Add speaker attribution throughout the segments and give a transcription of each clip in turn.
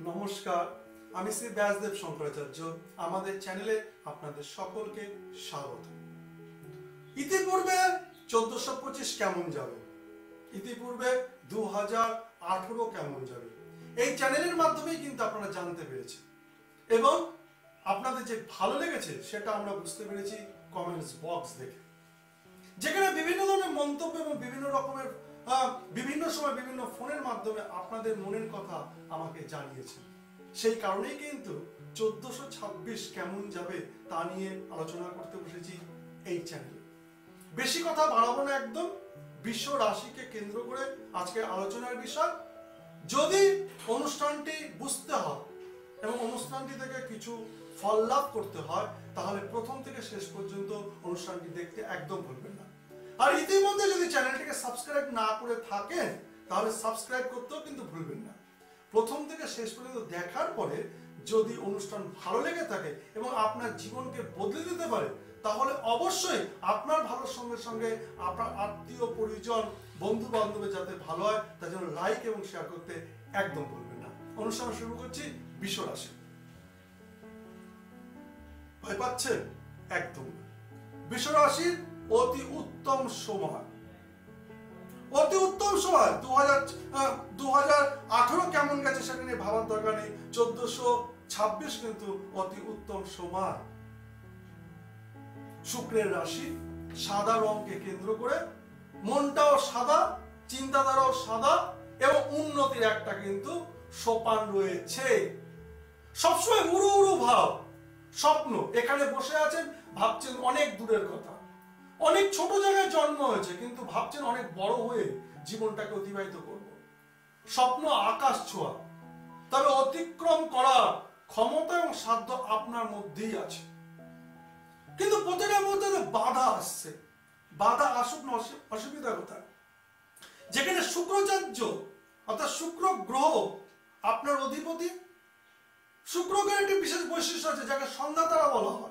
Speaker 1: নমস্কার, আমি শ্রী ব্যাসদেব শঙ্করাচার্য। আমাদের চ্যানেলে আপনাদের সকলকে স্বাগত। ইতিপূর্বে চোদ্দশো পঁচিশ কেমন যাবে? ইতিপূর্বে দু হাজার আঠেরো কেমন যাবে? এই চ্যানেলের মাধ্যমেই কিন্তু আপনারা জানতে পেরেছেন। এবং আপনাদের যে ভালো লেগেছে সেটা আমরা বুঝতে পেরেছি কমেন্টস বক্স দেখে। যেখানে বিভিন্ন ধরনের মন্তব্য এবং বিভিন্ন রকমের বিভিন্ন সময় বিভিন্ন ফোনের মাধ্যমে আপনাদের মনের কথা আমাকে জানিয়েছে সেই কারণেই কিন্তু চোদ্দশো ছাব্বিশ কেমন যাবে তা নিয়ে আলোচনা করতে বসেছি এই চ্যানেলে। বেশি কথা বাড়াবো না একদম, বিশ্ব রাশিকে কেন্দ্র করে আজকে আলোচনার বিষয়, যদি অনুষ্ঠানটি বুঝতে হয় এবং অনুষ্ঠানটি থেকে কিছু ফল লাভ করতে হয়, তাহলে প্রথম থেকে শেষ পর্যন্ত অনুষ্ঠানটি দেখতে একদম ভুলবেন না। আর ইতিমধ্যে যদি চ্যানেলটিকে সাবস্ক্রাইব না করে থাকেন, তাহলে সাবস্ক্রাইব করতেও কিন্তু ভুলবেন না। প্রথম থেকে শেষ পর্যন্ত দেখার পরে যদি অনুষ্ঠান ভালো লেগে থাকে এবং আপনার জীবনকে বদলে দিতে পারে, তাহলে অবশ্যই আপনার ভালোর সঙ্গে সঙ্গে আপনার আত্মীয়, পরিজন বন্ধু বান্ধবের যাতে ভালো হয়, তার জন্য লাইক এবং শেয়ার করতে একদম ভুলবেন না। অনুষ্ঠান শুরু করছি বিশ্ব রাশি। ভয় পাচ্ছেন? একদম বিশ্ব রাশির অতি উত্তম সময়। অতি উত্তম সময়। দু হাজার দু হাজার আঠারো কেমন গেছে সেটা নিয়ে ভাবার দরকার নেই। চোদ্দশো ছাব্বিশ কিন্তু অতি উত্তম সময়। শুক্রের রাশি সাদা রঙকে কেন্দ্র করে, মনটাও সাদা, চিন্তাধারাও সাদা এবং উন্নতির একটা কিন্তু সোপান রয়েছে। সবসময় উড়ু উড়ু ভাব, স্বপ্ন। এখানে বসে আছেন, ভাবছেন অনেক দূরের কথা। অনেক ছোট জায়গায় জন্ম হয়েছে, কিন্তু ভাবছেন অনেক বড় হয়ে জীবনটাকে অতিবাহিত করব। স্বপ্ন আকাশ ছোঁয়া। তবে অতিক্রম করার ক্ষমতা এবং সাধ্য আপনার মধ্যেই আছে। কিন্তু প্রতিটার মধ্যে তো বাধা আসছে। বাধা আসুক না, অসু- অসুবিধা কোথায়? যেখানে শুক্রাচার্য অর্থাৎ শুক্র গ্রহ আপনার অধিপতি শুক্র একটি বিশেষ বৈশিষ্ট্য আছে, যাকে সন্ধ্যা তারা বলা হয়।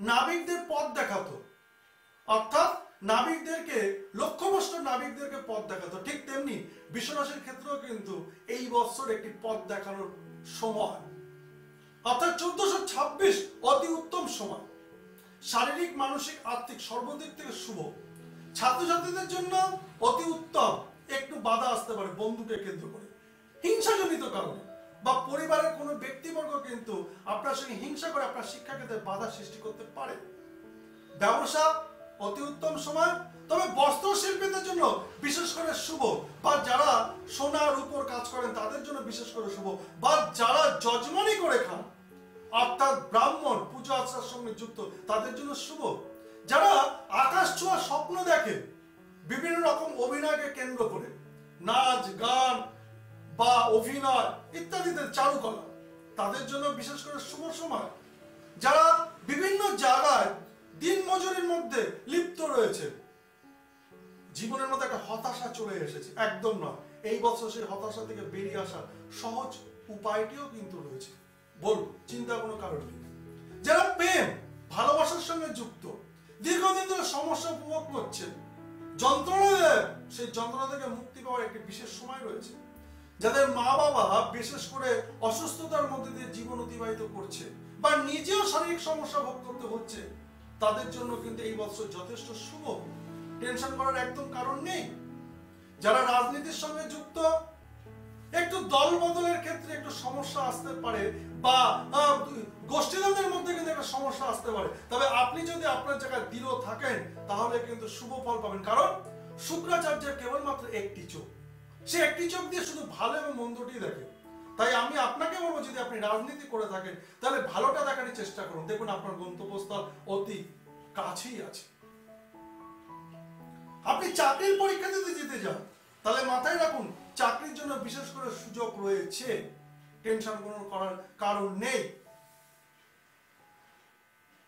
Speaker 1: নাবিকদের পথ দেখাতো। অর্থাৎ নাবিকদেরকে, লক্ষ্যভ্রষ্ট নাবিকদেরকে পথ দেখাতো। ঠিক তেমনি বিশ্বরাশির ক্ষেত্রেও কিন্তু এই বছর একটি পথ দেখানোর সময়। অর্থাৎ চোদ্দশো ছাব্বিশ অতি উত্তম সময়। শারীরিক, মানসিক, আর্থিক সর্বদিক থেকে শুভ। ছাত্রছাত্রীদের জন্য অতি উত্তম একটু বাধা আসতে পারে বন্ধুকে কেন্দ্র করে। হিংসাজনিত কারণে বা পরিবারের কোনো ব্যক্তিবর্গ কিন্তু আপনার সঙ্গে হিংসা করে আপনার শিক্ষা ক্ষেত্রে বাধা সৃষ্টি করতে পারে। ব্যবসা অতি উত্তম সময়। তবে বস্ত্র শিল্পীদের জন্য বিশেষ করে শুভ, বা যারা সোনার উপর কাজ করেন, তাদের জন্য বিশেষ করে শুভ, বা যারা যজমানি করে খান, অর্থাৎ ব্রাহ্মণ, পূজা আচার সঙ্গে যুক্ত, তাদের জন্য শুভ। যারা আকাশ ছোঁয়া স্বপ্ন দেখে, বিভিন্ন রকম অভিনয়কে কেন্দ্র করে, নাচ, গান, বা অভিনয় ইত্যাদিতে চারুকলা, তাদের জন্য বিশেষ করে শুভ সময়। যারা বিভিন্ন জায়গায় দিন মজুরির মধ্যে লিপ্ত রয়েছে। জীবনের মধ্যে একটা হতাশা চলে এসেছে। একদম নয়। এই বছর সেই হতাশা থেকে বেরিয়ে আসার সহজ উপায়টিও কিন্তু রয়েছে। বল চিন্তা কোনো কারণ নেই। যারা প্রেম, ভালোবাসার সঙ্গে যুক্ত, দীর্ঘদিন ধরে সমস্যা উপভোগ করছেন, যন্ত্রণা সেই যন্ত্রণা থেকে মুক্তি পাওয়ার একটি বিশেষ সময় রয়েছে। যাদের মা বাবা বিশেষ করে অসুস্থতার মধ্যে দিয়ে জীবন অতিবাহিত করছে বা নিজেও শারীরিক সমস্যা ভোগ করতে হচ্ছে তাদের জন্য কিন্তু এই বছর যথেষ্ট শুভ। টেনশন করার একদম কারণ নেই। যারা রাজনীতির সঙ্গে যুক্ত, একটু দল বদলের ক্ষেত্রে একটু সমস্যা আসতে পারে বা গোষ্ঠীদ্বন্দ্বের মধ্যে কিন্তু একটা সমস্যা আসতে পারে। তবে আপনি যদি আপনার জায়গায় দৃঢ় থাকেন, তাহলে কিন্তু শুভ ফল পাবেন। কারণ শুক্রাচার্যের কেবলমাত্র একটি চোখ। সে একটি চোখ দিয়ে শুধু ভালো এবং মন্দটি দেখে। তাই আমি আপনাকে বলব, যদি আপনি রাজনীতি করে থাকেন, তাহলে ভালোটা দেখার চেষ্টা করুন। দেখুন, আপনার গন্তব্যস্থল অতি কাছেই আছে। আপনি চাকরির পরীক্ষা দিতে যেতে যান, তাহলে মাথায় রাখুন, চাকরির জন্য বিশেষ করে সুযোগ রয়েছে। টেনশন কোনো করার কারণ নেই।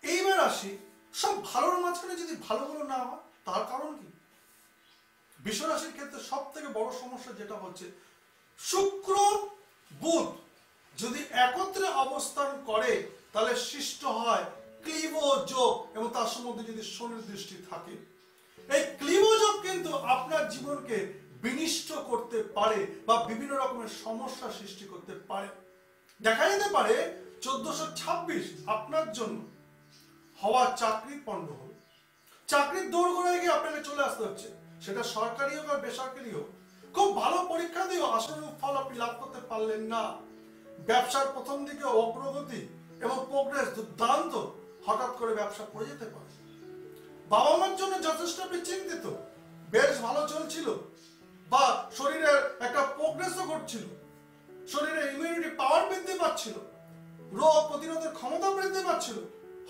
Speaker 1: এইবার আসি, সব ভালোর মাঝখানে যদি ভালোগুলো না হয়, তার কারণ কি? বিশ্বরাশির ক্ষেত্রে সব থেকে বড় সমস্যা যেটা হচ্ছে, শুক্র বুধ। যদি একত্রে অবস্থান করে, তাহলে সৃষ্ট হয় ক্লিব যোগ এবং তার সম্বন্ধে যদি শনির দৃষ্টি থাকে। এই ক্লিবযোগ কিন্তু আপনার জীবনকে বিনিষ্ট করতে পারে বা বিভিন্ন রকমের সমস্যা সৃষ্টি করতে পারে। দেখা যেতে পারে চোদ্দশো ছাব্বিশ আপনার জন্য হওয়া চাকরি পণ্ড হল। চাকরির দৌড় করে গিয়ে আপনাকে চলে আসতে হচ্ছে। সেটা সরকারি হোক আর বেসরকারি হোক। খুব ভালো পরীক্ষা দিয়েও আশানুরূপ ফল আপনি লাভ করতে পারলেন না। ব্যবসার প্রথম দিকে অগ্রগতি এবং প্রোগ্রেস দুর্দান্ত হঠাৎ করে ব্যবসা পড়ে যেতে পারে। বাবা মার জন্য যথেষ্ট আপনি চিন্তিত বেশ ভালো চলছিল বা শরীরের একটা প্রোগ্রেসও ঘটছিল। শরীরে ইমিউনিটি পাওয়ার বৃদ্ধি পাচ্ছিল। রোগ প্রতিরোধের ক্ষমতা বৃদ্ধি পাচ্ছিল।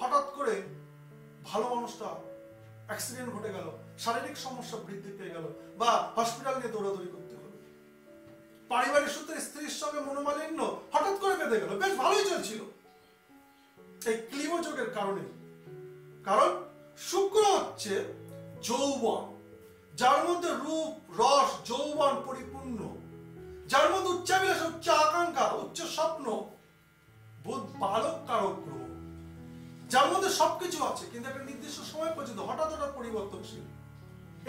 Speaker 1: হঠাৎ করে ভালো মানুষটা অ্যাক্সিডেন্ট ঘটে গেল, শারীরিক সমস্যা বৃদ্ধি পেয়ে গেল বা হসপিটাল নিয়ে দৌড়াদৌড়ি করতে পারিবারিক সূত্রে স্ত্রীর সঙ্গে মনোমালিন্য হঠাৎ করে বেঁধে গেল। বেশ ভালোই চলছিল। এই ক্লিমযোগের কারণে। কারণ শুক্র হচ্ছে যৌবন। যার মধ্যে রূপ, রস, যৌবন পরিপূর্ণ। যার মধ্যে উচ্চাবিলাস উচ্চ আকাঙ্ক্ষা, উচ্চ স্বপ্ন, বোধ বালক কারক গ্রহ। যার মধ্যে সবকিছু আছে, কিন্তু একটা নির্দিষ্ট সময় পর্যন্ত হঠাৎ হঠাৎ পরিবর্তনশীল।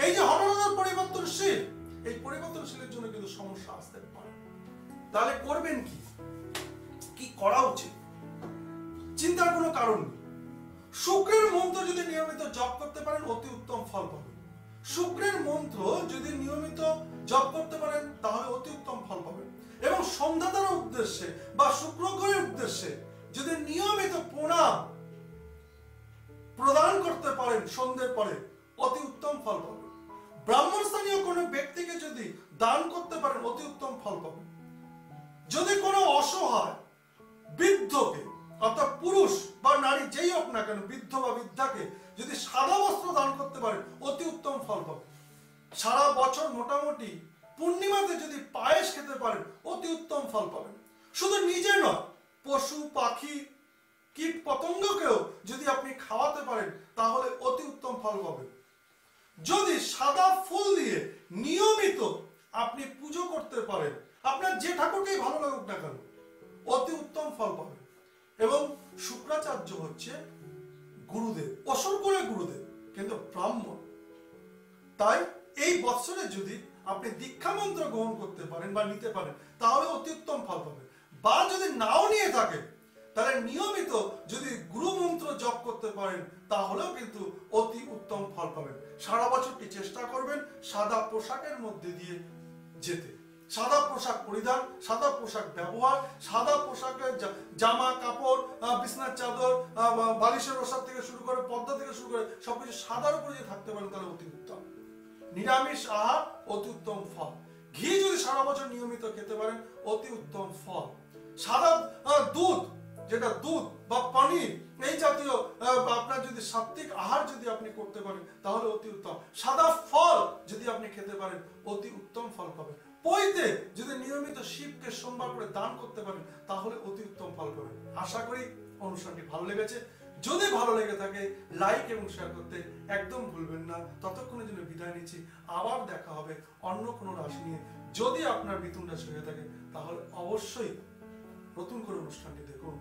Speaker 1: এই যে হঠাৎ হঠাৎ পরিবর্তনশীল এই পরিবর্তনশীলের জন্য কিন্তু সমস্যা আসতে পারে। তাহলে করবেন কি? কি করা উচিত? চিন্তার কোনো কারণ নেই। শুক্রের মন্ত্র যদি নিয়মিত জপ করতে পারেন, অতি উত্তম ফল পাবেন। শুক্রের মন্ত্র যদি নিয়মিত জপ করতে পারেন, তাহলে অতি উত্তম ফল পাবেন। এবং সন্ধ্যাতার উদ্দেশ্যে বা শুক্র গ্রহের উদ্দেশ্যে যদি নিয়মিত প্রণাম প্রদান করতে পারেন সন্ধ্যের পরে, অতি উত্তম ফল পাবেন। ব্রাহ্মণ স্থানীয় কোনো ব্যক্তিকে যদি দান করতে পারেন, অতি উত্তম ফল পাবেন। যদি কোনো অসহায় বৃদ্ধকে অর্থাৎ পুরুষ বা নারী যেই হোক না কেন, বৃদ্ধ বা বৃদ্ধাকে যদি সাদা বস্ত্র দান করতে পারেন, অতি উত্তম ফল পাবে সারা বছর মোটামুটি পূর্ণিমাতে যদি পায়েস খেতে পারেন, অতি উত্তম ফল পাবেন। শুধু নিজে নয়, পশু, পাখি, কীট পতঙ্গকেও যদি আপনি খাওয়াতে পারেন, তাহলে অতি উত্তম ফল পাবেন। যদি সাদা ফুল দিয়ে নিয়মিত আপনি পুজো করতে পারেন। আপনার যে ঠাকুরকেই ভালো লাগুক না কেন, অতি উত্তম ফল পাবেন। এবং শুক্রাচার্য হচ্ছে গুরুদেব, অসর করে গুরুদেব, কিন্তু ব্রাহ্মণ। তাই এই বৎসরে যদি আপনি দীক্ষা মন্ত্র গ্রহণ করতে পারেন বা নিতে পারেন, তাহলে অতি উত্তম ফল পাবেন। বা যদি নাও নিয়ে থাকে, তাহলে নিয়মিত যদি গুরু মন্ত্র জপ করতে পারেন, তাহলেও কিন্তু অতি উত্তম ফল পাবেন। সারা বছরটি চেষ্টা করবেন সাদা পোশাকের মধ্যে দিয়ে যেতে। সাদা পোশাক পরিধান, সাদা পোশাক ব্যবহার, সাদা পোশাকের জামা, কাপড় বিছনার চাদর বালিশের ওষাদ থেকে শুরু করে পর্দা থেকে শুরু করে সবকিছু সাদার উপরে যদি থাকতে পারেন তাহলে অতি উত্তম। নিরামিষ আহার অতি উত্তম ফল। ঘি যদি সারা বছর নিয়মিত খেতে পারেন, অতি উত্তম ফল। সাদা দুধ, যেটা দুধ বা পনির জাতীয় আপনার যদি সাত্বিক আহার যদি আপনি করতে পারেন, তাহলে অতি উত্তম। সাদা ফল যদি আপনি খেতে পারেন, অতি উত্তম ফল পাবেন। পইতে যদি নিয়মিত শিবকে সোমবার করে দান করতে পারেন, তাহলে অতি উত্তম ফল পাবেন। আশা করি অনুষ্ঠানটি ভালো লেগেছে। যদি ভালো লেগে থাকে লাইক এবং শেয়ার করতে একদম ভুলবেন না। ততক্ষণের জন্য বিদায় নিচ্ছি। আবার দেখা হবে অন্য কোনো রাশি নিয়ে। যদি আপনার মিথুন রাশি হয়ে থাকে, তাহলে অবশ্যই নতুন করে অনুষ্ঠানটি দেখুন।